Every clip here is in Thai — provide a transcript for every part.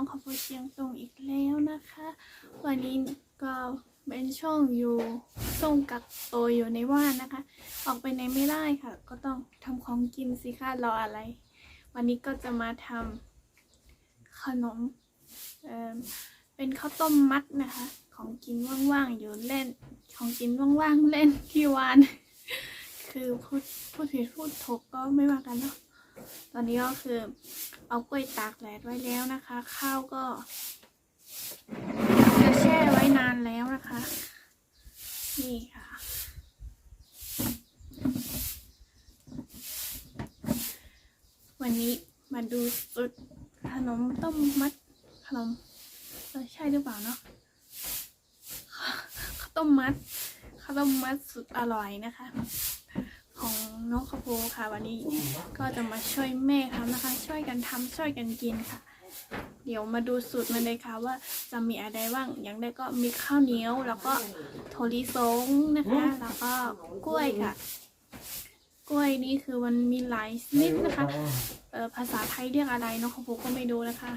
องน้องขอบเชียงตุงอีกแล้วนะคะ วันนี้ก็เป็นช่องอยู่ส่งกักตัวอยู่ในว่านนะคะ ออกไปไหนไม่ได้ค่ะ ก็ต้องทำของกินสิคะรออะไร วันนี้ก็จะมาทำขนมเออเป็นข้าวต้มมัดนะคะ ของกินว่างๆอยู่เล่น ของกินว่างๆเล่นที่วาน คือพูดพูดผิดพูดถูกก็ไม่ว่ากันเนาะ ตอนนี้ก็คือเอากล้วยตากแดดไว้แล้วนะคะ ข้าวก็จะแช่ไว้นานแล้วนะคะ นี่ค่ะ วันนี้มาดูสูตรขนมต้มมัดขนมเออใช่หรือเปล่าเนาะข้าวต้มมัดข้าวต้มมัดสุดอร่อยนะคะ ของน้องคาโพค่ะ วันนี้ก็จะมาช่วยแม่ทำนะคะ ช่วยกันทำช่วยกันกินค่ะ เดี๋ยวมาดูสูตรมันเลยค่ะว่าจะมีอะไรบ้างอย่างแรกก็มีข้าวเหนียว แล้วก็โทริสงนะคะ แล้วก็กล้วยค่ะ กล้วยนี่คือมันมีหลายชนิดนะคะเออภาษาไทยเรียกอะไรน้องคาโพก็ไม่รู้นะคะ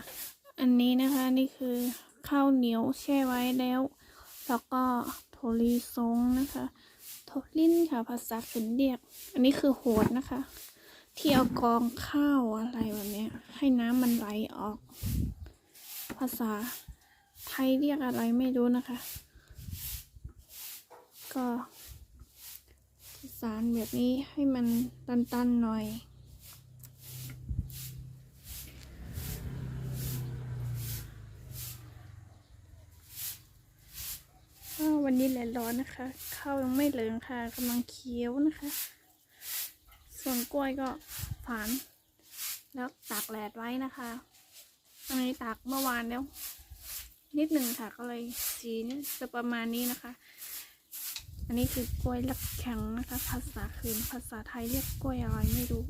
อันนี้นะคะนี่คือข้าวเหนียวแช่ไว้แล้ว แล้วก็โทริสงนะคะ ทลิ้นค่ะ ภาษาขืนเรียก อันนี้คือโหดนะคะ ที่เอากองข้าวอะไรแบบนี้ให้น้ำมันไหลออก ภาษาไทยเรียกอะไรไม่รู้นะคะ ก็สารแบบนี้ให้มันตันๆหน่อย วันนี้แดดร้อนนะคะ ข้าวยังไม่เหลืองค่ะกำลังเคี้ยวนะคะ ส่วนกล้วยก็ฝาน แล้วตากแดดไว้นะคะอันนี้ตากเมื่อวานแล้ว นิดหนึ่งค่ะก็เลยสีนี่จะประมาณนี้นะคะ อันนี้คือกล้วยลักแข็งนะคะ ภาษาคืนภาษาไทยเรียกกล้วยอะไรไม่รู้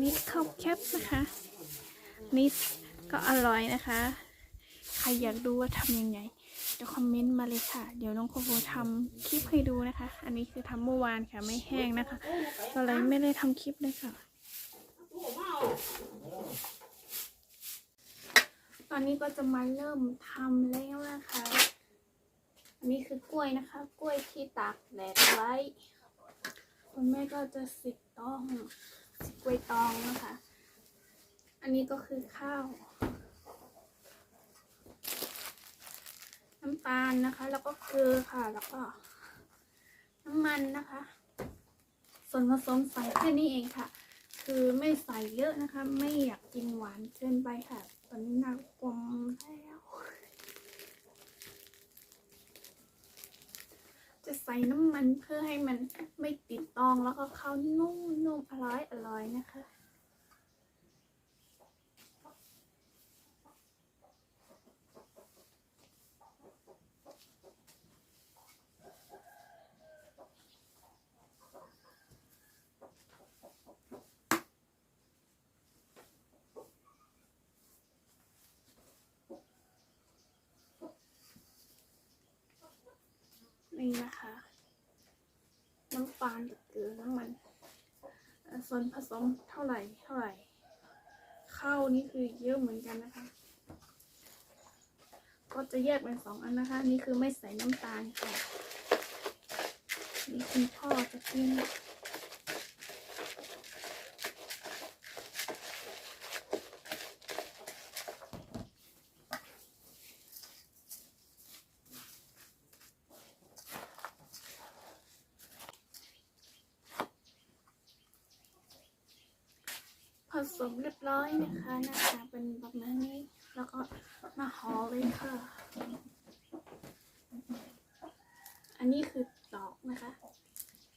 นี่ข้าวแคบนะคะนี่ก็อร่อยนะคะ ใครอยากดูว่าทำยังไงี๋ยวคอมเมนต์มาเลยค่ะ เดี๋ยวน้องโคโบทำคลิปให้ดูนะคะ อันนี้คือทำเมื่อวานค่ะไม่แห้งนะคะก็เลยไม่ได้ทำคลิปเลยค่ะ ตอนนี้ก็จะมาเริ่มทำแล้วนะคะ อันนี้คือกล้วยนะคะ กล้วยที่ตากแดดไว้คุณแม่ก็จะสิบตองสิบกล้วยตองนะคะ อันนี้ก็คือข้าว น้ำตา ลนะคะ แล้วก็เกลือค่ะ แล้วก็น้ำมันนะคะ ส่วนผสมใส่แค่นี้เองค่ะ คือไม่ใส่เยอะนะคะ ไม่อยากกินหวานเกินไปค่ะ ตอนนี้นักกลมแล้วจะใส่น้ำมันเพื่อให้มันไม่ติดตองแล้วก็เข้านุ่มๆอร่อยอร่อยนะคะ นี่นะคะ น้ำตาลหรือเกลือน้ำมัน ส่วนผสมเท่าไหร่เท่าไหร่ ข้าวนี่คือเยอะเหมือนกันนะคะ ก็จะแยกเป็นสองอันนะคะ นี่คือไม่ใส่น้ำตาลค่ะนี่คุณพ่อจะกิน ผสมเรียบร้อย นะคะหน้าตาเป็นแบบนั้นนี้แล้วก็มาห่อเลยค่ะ อันนี้คือดอกนะคะ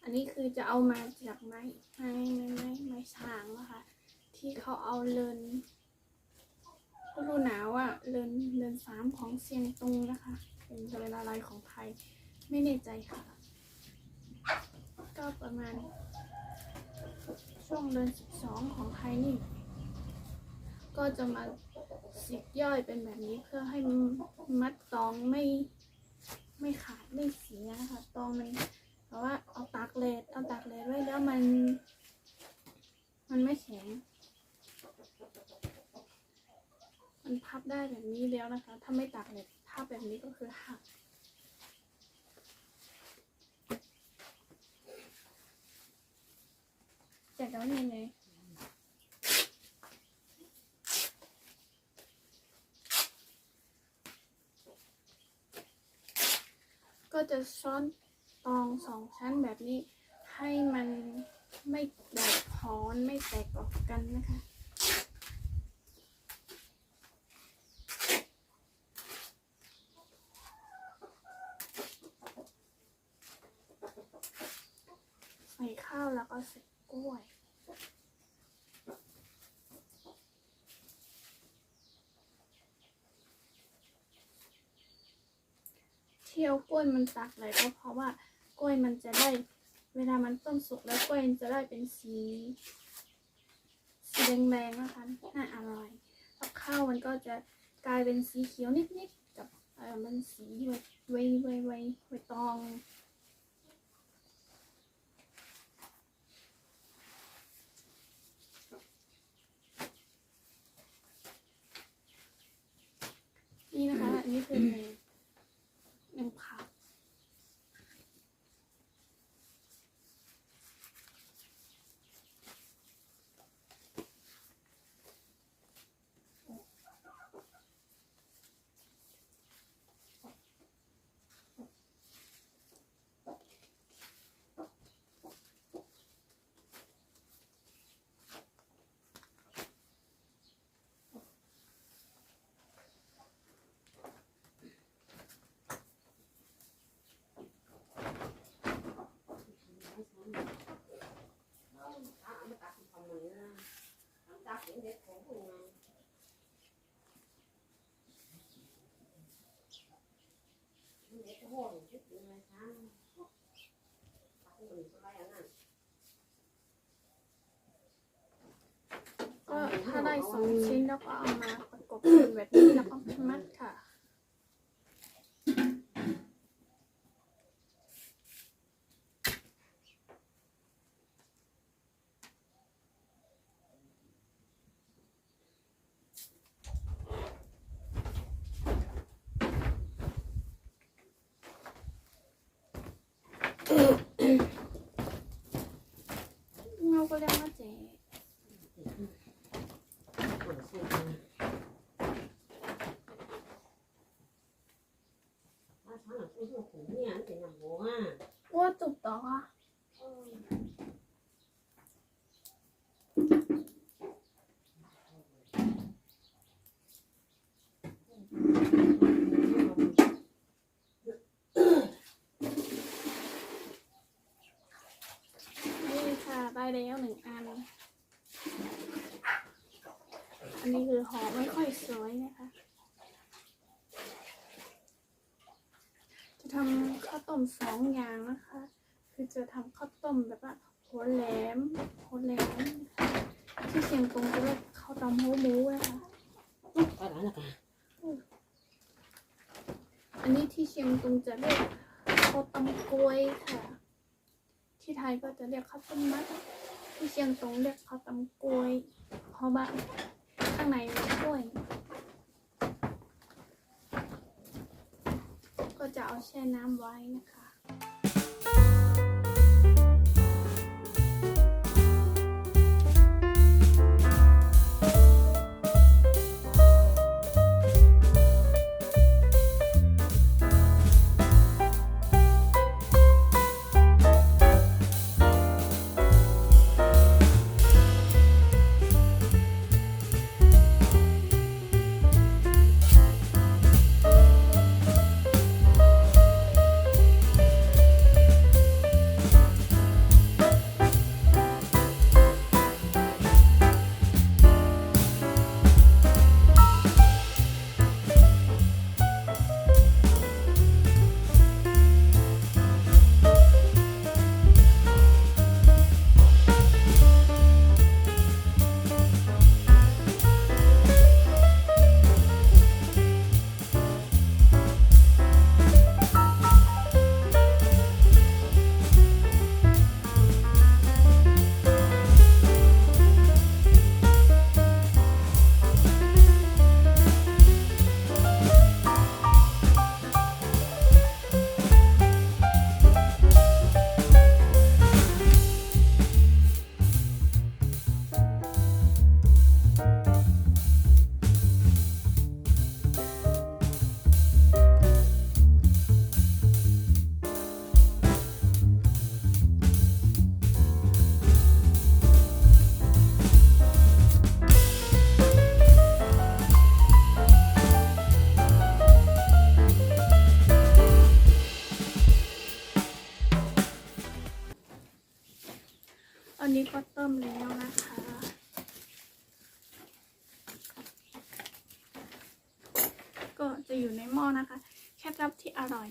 อันนี้คือจะเอามาจากไม้ไม้ไม้ไม้ไม้ช้างนะคะ ที่เขาเอาเลินฤดูหนาวอะเลินเลินสามของเซียงตุงนะคะ เป็นเวลาลายของไทย ไม่แน่ใจค่ะ ก็ประมาณ ช่วงเดือนสิบสองของไทยนี่ ก็จะ มาสิบย่อยเป็นแบบนี้เพื่อให้มัดตองไม่ไม่ขาดไม่เสียค่ะตองมันเพราะว่าเอาตากเลดเอาตากเลดไว้แล้วมัน มันไม่แข็ง มันพับได้แบบนี้แล้วนะคะ ถ้าไม่ตากแดดพับแบบนี้ก็คือหักแจกแล้วนี่ไง ก็จะซ้อนตองสองชั้นแบบนี้ให้มันไม่แตกพอนไม่แตกออกกันนะคะ ใส่ข้าวแล้วก็ใส่กล้วย เที่ยวกล้วยมันตักเลยก็เพราะว่ากล้วยมันจะได้เวลามันต้มสุกแล้วกล้วยมันจะได้เป็นสีสีแดงๆนะคะน่าอร่อยแล้วข้าวมันก็จะกลายเป็นสีเขียวนิดๆกับเออมันสีไวไวไวไวไวตองนี่นะคะอันนี้คือ องชิ้นแล้วก็เอามาประกบกันแบบนี้แล้วก็มัดค่ะเงาก็เรียกว่าเจ๊ ว่าตุบต่อค่ะ นี่ค่ะได้แล้วหนึ่งอัน อันนี้คือห่อไม่ค่อยสวยนะคะ จะทำข้าวต้ มสองอย่างนะคะ คือจะทำข้าวต้มแบบว่าหัวแหลมหัวแหลมนะคะที่เชียงตุงจะเรียกข้าวต้มหัวหมูนะคะอันนี้ที่เชียงตุงจะเรียกข้าวต้มกล้วยค่ะ ที่ไทยก็จะเรียกข้าวต้มมัดที่เชียงตุงเรียกข้าวต้มกล้วยเพราะว่าข้างในมีกล้วย ก็ จะเอาแช่น้ำไว้นะคะ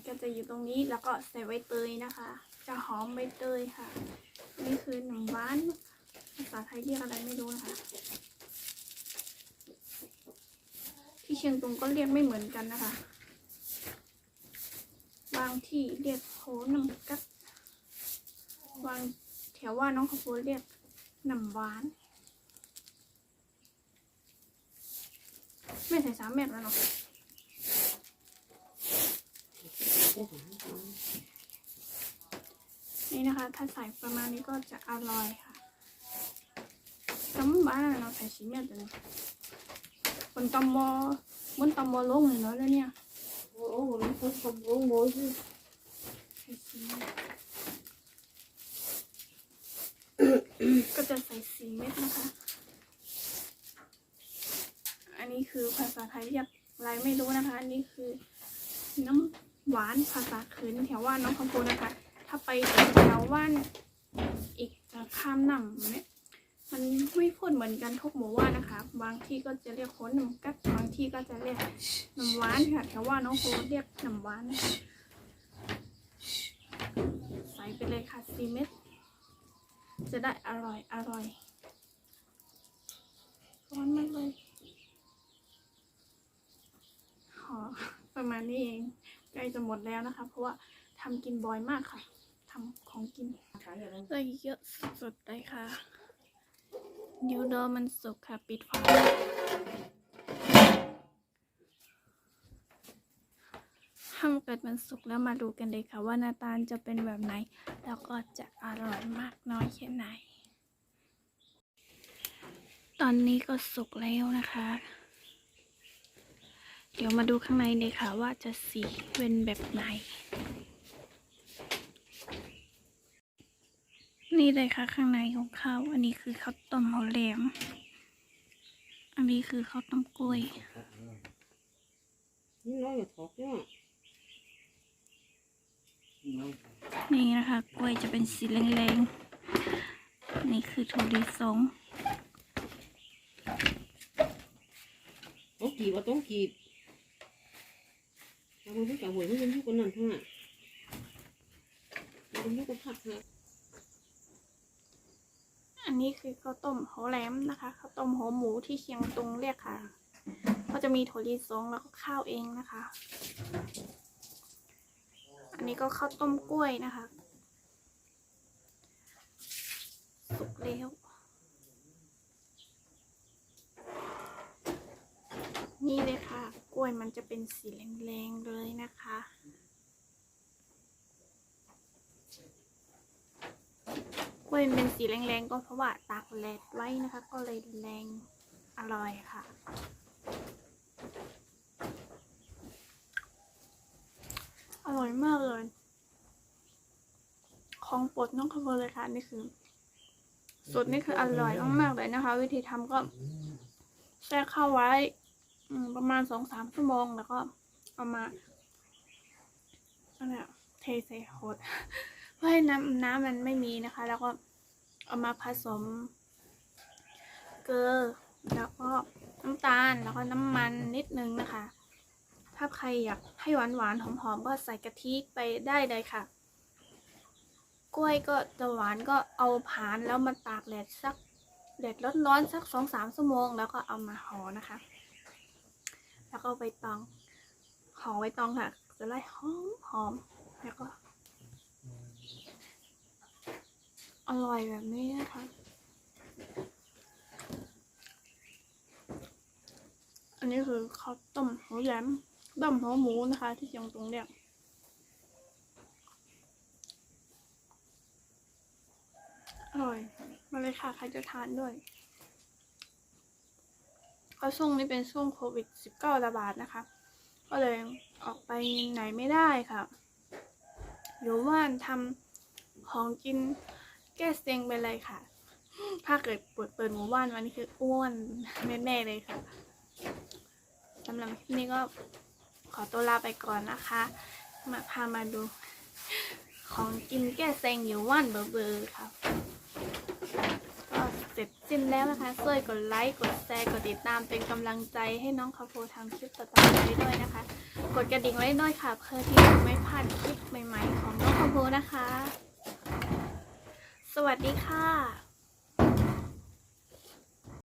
ก็จะอยู่ตรงนี้แล้วก็ใส่ใบเตยนะคะ จะหอมใบเตยค่ะ นี่คือหนังหวานภาษาไทยเรียกอะไรไม่รู้นะคะ ที่เชียงตุงก็เรียกไม่เหมือนกันนะคะ บางที่เรียกโหน้ำกัดบางแถวว่าน้องขาวโพดเรียกหนำหวานไม่ใส่สามเม็ดแล้วเนาะ นี่นะคะ ถ้าใส่ประมาณนี้ก็จะอร่อยค่ะน้ำบ้านเราใส่ชิ้นเม็ดเลยบนตำมอบนตำมอลงเลยเนาะแล้วเนี่ยโอ้โหมันคนสมบูรณ์หมดเลยใส่สีเม็ดก็จะใส่สีเม็ดนะคะ อันนี้คือภาษาไทยเรียกอะไรไม่รู้นะคะ อันนี้คือน้ำ หวานภาษาคืนแถวว่าน้องคำพูนะคะ ถ้าไปแถวว่านอีกข้ามหนังเนี่ยมันไม่พูดเหมือนกันทุกหมู่ว่านนะคะ บางที่ก็จะเรียกโค้นน้ำกัดบางที่ก็จะเรียกน้ำหวานค่ะแถวว่าน้องโค้เรียกน้ำหวานนะคะใส่ไปเลยค่ะซีเม็ดจะได้อร่อยอร่อยร้อนมากเลยหอประมาณนี้เอง ใกล้จะหมดแล้วนะคะ เพราะว่าทำกินบ่อยมากค่ะทำของกินอะไรเลยเยอะสุดๆเลยค่ะเดี๋ยวรอมันสุกค่ะปิดฝาทำเกิดมันสุกแล้วมาดูกันเลยค่ะ ว่าหน้าตาจะเป็นแบบไหน แล้วก็จะอร่อยมากน้อยแค่ไหน ตอนนี้ก็สุกแล้วนะคะ เดี๋ยวมาดูข้างในเลยค่ะว่าจะสีเป็นแบบไหน นี่เลยค่ะข้างในของเขาอันนี้คือข้าวต้มหัวแหลม อันนี้คือข้าวต้มกล้วยนี่น้อยอย่าถอกเนี่ยนี่นะคะกล้วยจะเป็นสีแรงๆ นี่คือถั่วลิสงต้องกีบว่าต้องกีบ เอาไปให้กับหวยมันยังอยู่กันนั่นท่ามันอยู่กับผักฮะอันนี้คือข้าวต้มหัวแหลมนะคะข้าวต้มหัวหมูที่เชียงตุงเรียกค่ะ ก็จะมีถั่วลิสงแล้วก็ข้าวเองนะคะ อันนี้ก็ข้าวต้มกล้วยนะคะ สุกแล้วนี่เลยค่ะ กล้วยมันจะเป็นสีแรงๆเลยนะคะ กล้วยเป็นสีแรงๆก็เพราะว่าตากแดดไว้นะคะ ก็เลยแรงอร่อยค่ะอร่อยมากเลย ของโปรดน้องขบวนเลยค่ะนี่คือสูตรนี่คืออร่อยมากๆเลยนะคะ วิธีทำก็แช่ข้าวไว้ ประมาณสองสามชั่วโมงแล้วก็เอามาอันเนี้ยเทใส่โคดเพื่อให้น้ำน้ำมันไม่มีนะคะ แล้วก็เอามาผสม เกลือแล้วก็น้ำตาลแล้วก็น้ำมันนิดนึงนะคะ ถ้าใครอยากให้หวานหวานๆหอมๆก็ใส่กะทิไปได้เลยค่ะ กล้วยก็จะหวานก็เอาผานแล้วมาตากแดดสักแดดร้อนๆสักสองสามชั่วโมง แล้วก็เอามาห่อนะคะ แล้วก็ใบตองห่อใบตองค่ะ จะไล่หอมหอมแล้วก็ อร่อยแบบนี้นะคะอันนี้คือข้าวต้มหัวแหลมต้มหัวหมูนะคะ ที่เชียงตุงเรียกอร่อยมาเลยค่ะ ใครจะทานด้วย ก็ช่วงนี้เป็นช่วงโควิด -19 ระบาดนะคะ ก็เลยออกไปไหนไม่ได้ค่ะ อยู่ว่านทำของกินแก้เซ็งไปเลยค่ะ ถ้าเกิดเปิดเปิดหมู่บ้านวันนี้คืออ้วนแน่ๆเลยค่ะสำหรับคลิปนี้ก็ขอตัวลาไปก่อนนะคะ มาพามาดูของกินแก้เซ็งอยู่ว่านเบอร์เบอร์ค่ะ เสร็จสิ้นแล้วนะคะช่วยกดไลค์กดแชร์กดติดตามเป็นกำลังใจให้น้องคาโฟทำคลิปต่อๆไปด้วยนะคะ กดกระดิ่งไว้ด้วยค่ะ เพื่อที่จะไม่พลาดคลิปใหม่ ๆ ของน้องคาโฟนะคะ สวัสดีค่ะ